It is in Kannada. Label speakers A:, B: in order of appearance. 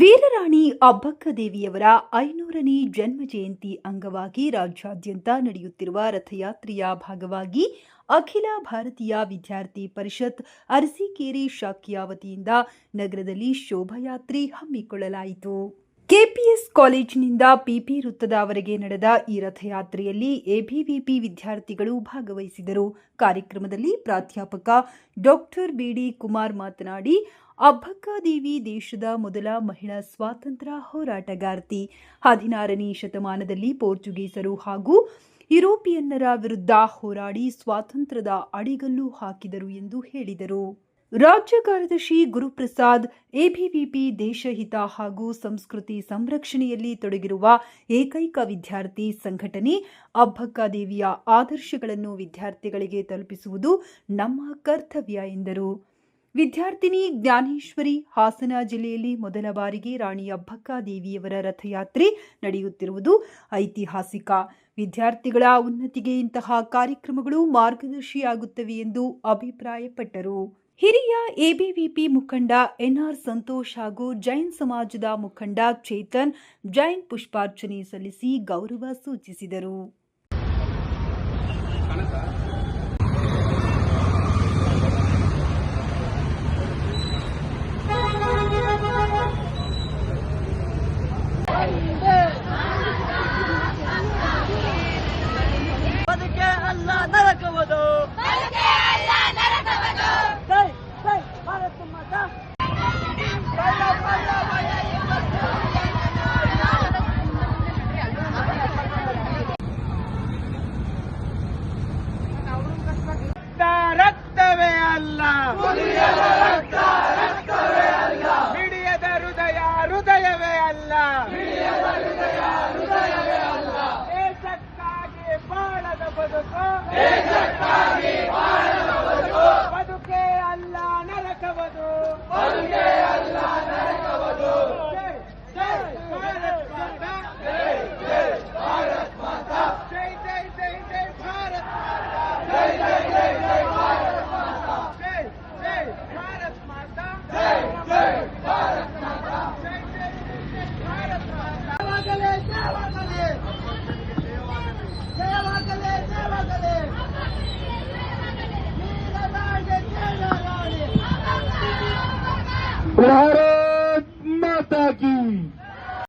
A: ವೀರರಾಣಿ ಅಬ್ಬಕ್ಕ ದೇವಿಯವರ ಐನೂರನೇ ಜನ್ಮ ಜಯಂತಿ ಅಂಗವಾಗಿ ರಾಜ್ಯಾದ್ಯಂತ ನಡೆಯುತ್ತಿರುವ ರಥಯಾತ್ರೆಯ ಭಾಗವಾಗಿ ಅಖಿಲ ಭಾರತೀಯ ವಿದ್ಯಾರ್ಥಿ ಪರಿಷತ್ ಅರಸೀಕೆರೆ ಶಾಖೆಯ ವತಿಯಿಂದ ನಗರದಲ್ಲಿ ಶೋಭಾಯಾತ್ರೆ ಹಮ್ಮಿಕೊಳ್ಳಲಾಯಿತು. ಕೆಪಿಎಸ್ ಕಾಲೇಜಿನಿಂದ ಪಿಪಿ ವೃತ್ತದವರೆಗೆ ನಡೆದ ಈ ರಥಯಾತ್ರೆಯಲ್ಲಿ ಎಬಿವಿಪಿ ವಿದ್ಯಾರ್ಥಿಗಳು ಭಾಗವಹಿಸಿದರು. ಕಾರ್ಯಕ್ರಮದಲ್ಲಿ ಪ್ರಾಧ್ಯಾಪಕ ಡಾಕ್ಟರ್ ಬಿಡಿ ಕುಮಾರ್ ಮಾತನಾಡಿ ಅಬ್ಬಕ್ಕಾದೇವಿ ದೇಶದ ಮೊದಲ ಮಹಿಳಾ ಸ್ವಾತಂತ್ರ್ಯ ಹೋರಾಟಗಾರ್ತಿ. ಹದಿನಾರನೇ ಶತಮಾನದಲ್ಲಿ ಪೋರ್ಚುಗೀಸರು ಹಾಗೂ ಯುರೋಪಿಯನ್ನರ ವಿರುದ್ಧ ಹೋರಾಡಿ ಸ್ವಾತಂತ್ರ್ಯದ ಅಡಿಗಲ್ಲು ಹಾಕಿದರು ಎಂದು ಹೇಳಿದರು. ರಾಜ್ಯ ಕಾರ್ಯದರ್ಶಿ ಗುರುಪ್ರಸಾದ್, ಎಬಿವಿಪಿ ದೇಶಹಿತ ಹಾಗೂ ಸಂಸ್ಕೃತಿ ಸಂರಕ್ಷಣೆಯಲ್ಲಿ ತೊಡಗಿರುವ ಏಕೈಕ ವಿದ್ಯಾರ್ಥಿ ಸಂಘಟನೆ ಅಬ್ಬಕ್ಕಾದೇವಿಯ ಆದರ್ಶಗಳನ್ನು ವಿದ್ಯಾರ್ಥಿಗಳಿಗೆ ತಲುಪಿಸುವುದು ನಮ್ಮ ಕರ್ತವ್ಯ ಎಂದರು. ವಿದ್ಯಾರ್ಥಿನಿ ಜ್ಞಾನೇಶ್ವರಿ ಹಾಸನ ಜಿಲ್ಲೆಯಲ್ಲಿ ಮೊದಲ ಬಾರಿಗೆ ರಾಣಿ ಅಬ್ಬಕ್ಕಾದೇವಿಯವರ ರಥಯಾತ್ರೆ ನಡೆಯುತ್ತಿರುವುದು ಐತಿಹಾಸಿಕ. ವಿದ್ಯಾರ್ಥಿಗಳ ಉನ್ನತಿಗೆ ಇಂತಹ ಕಾರ್ಯಕ್ರಮಗಳು ಮಾರ್ಗದರ್ಶಿಯಾಗುತ್ತವೆ ಎಂದು ಅಭಿಪ್ರಾಯಪಟ್ಟರು. ಹಿರಿಯ ಎಬಿವಿಪಿ ಮುಖಂಡ ಎನ್ಆರ್ ಸಂತೋಷ್ ಹಾಗೂ ಜೈನ್ ಸಮಾಜದ ಮುಖಂಡ ಚೇತನ್ ಜೈನ್ ಪುಷ್ಪಾರ್ಚನೆ ಸಲ್ಲಿಸಿ ಗೌರವ ಸೂಚಿಸಿದರು.
B: ಹೃದಯವೇ ಅಲ್ಲ. ದೇಶಕ್ಕಾಗಿ ಬಾಳದ ಬದುಕು. ಬದುಕೇ. ಅಲ್ಲ ನರಕವದು. भारत माता
C: की